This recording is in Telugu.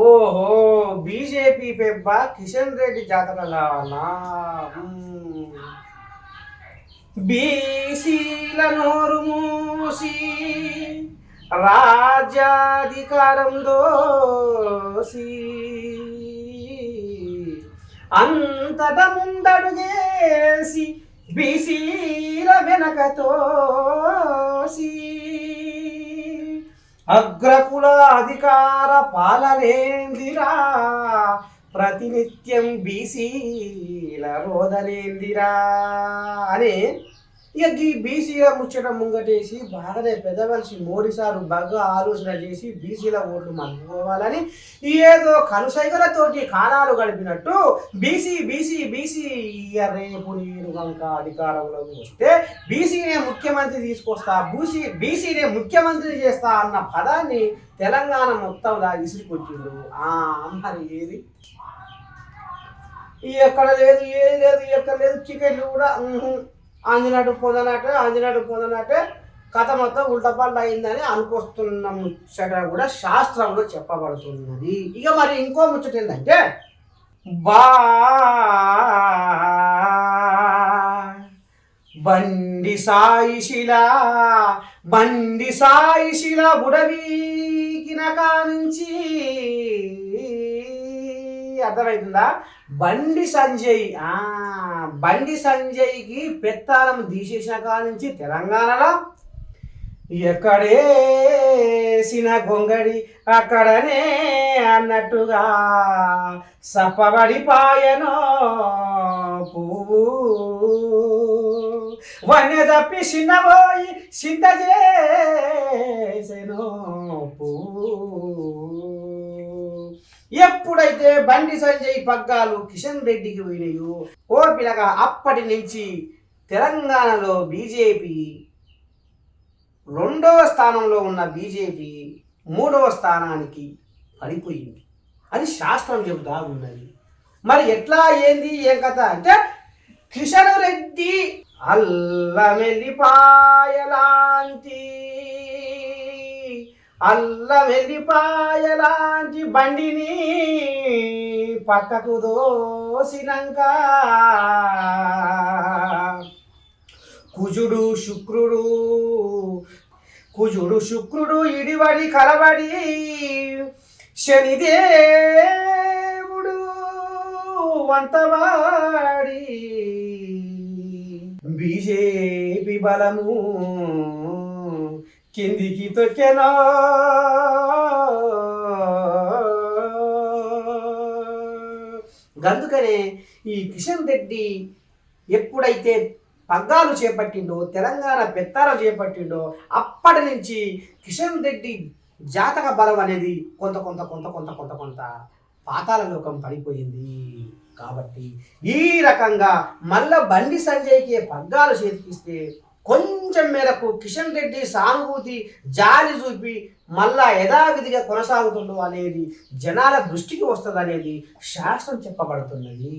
ఓహో బీజేపీ పెప్ప కిషన్ రెడ్డి జాతర కావాలా బీసీల నోరు మూసి రాజ్యాధికారం దోసి అంతట ముందడుగేసి బీసీల వెనకతోసి అగ్రకుల అధికార పాలనేందిరా? ప్రతినిత్యం బీసీల రోదనేందిరా? అని ఇక ఈ బీసీల ముచ్చట ముంగటేసి బాగానే పెద్ద మనిషి మోడీ సారు బాగా ఆలోచన చేసి బీసీల ఓట్లు మలుపుకోవాలని ఏదో కనుసైగలతోటి కాలాలు గడిపినట్టు బీసీ బీసీ బీసీ ఇక రేపు నేను కనుక అధికారంలోకి వస్తే బీసీనే ముఖ్యమంత్రి తీసుకొస్తా బూసీ బీసీనే ముఖ్యమంత్రి చేస్తా అన్న పదాన్ని తెలంగాణ మొత్తంలా విసిరికొచ్చిండు ఆ మరి ఏది? ఎక్కడ లేదు ఏది లేదు ఎక్కడ లేదు టికెట్లు కూడా ఆంజనాడు ఆంజనేయుడు పొందనట్టు ఆంజనేయుడు కథ మొత్తం ఉల్టపల్ట అయిందని అనుకొస్తున్న ముచ్చట కూడా శాస్త్రంలో చెప్పబడుతున్నది. ఇక మరి ఇంకో ముచ్చట ఏంటంటే బా బండి సాయిశిలా బండి సాయిశిల బుడవీకిన కాంచి అర్థమవుతుందా బండి సంజయ్ ఆ బండి సంజయ్కి పెత్తారం తీసేసిన కానుంచి తెలంగాణలో ఎక్కడేసిన గొంగడి అక్కడనే అన్నట్టుగా సప్పబడిపాయనో పువ్వు. వన్య తప్పి చిన్నబోయి చింత చేసెనో పువ్వు. ఎప్పుడైతే బండి సంజయ్ పగ్గాలు కిషన్ రెడ్డికి పోయినాయో ఓ పిలక అప్పటి నుంచి తెలంగాణలో బీజేపీ రెండవ స్థానంలో ఉన్న బీజేపీ మూడవ స్థానానికి పడిపోయింది. అది శాస్త్రం చెబుతా ఉన్నది. మరి ఎట్లా ఏంది ఏం కథ? అంటే కిషన్ రెడ్డి అల్లమెల్లిపాయలాంటి అల్ల అల్లమెల్లిపాయలాంటి బండిని పక్కకు దోసినాక కుజుడు శుక్రుడు కుజుడు శుక్రుడు ఇడివడి కలబడి శనిదేవుడు వంతవాడి. బీజేపీ బలము కిందికి తొక్కెనో అందుకనే ఈ కిషన్ రెడ్డి ఎప్పుడైతే పగ్గాలు చేపట్టిండో తెలంగాణ పెత్తారం చేపట్టిండో అప్పటి నుంచి కిషన్ రెడ్డి జాతక బలం అనేది కొంత కొంత కొంత కొంత కొంత కొంత పాతాల లోకం పడిపోయింది. కాబట్టి ఈ రకంగా మళ్ళా బండి సంజయ్కి పగ్గాలు చేతికిస్తే కొంచెం మేరకు కిషన్ రెడ్డి సానుభూతి జాలి చూపి మళ్ళా యథావిధిగా కొనసాగుతుందో అనేది జనాల దృష్టికి వస్తుంది అనేది శాస్త్రం చెప్పబడుతున్నది.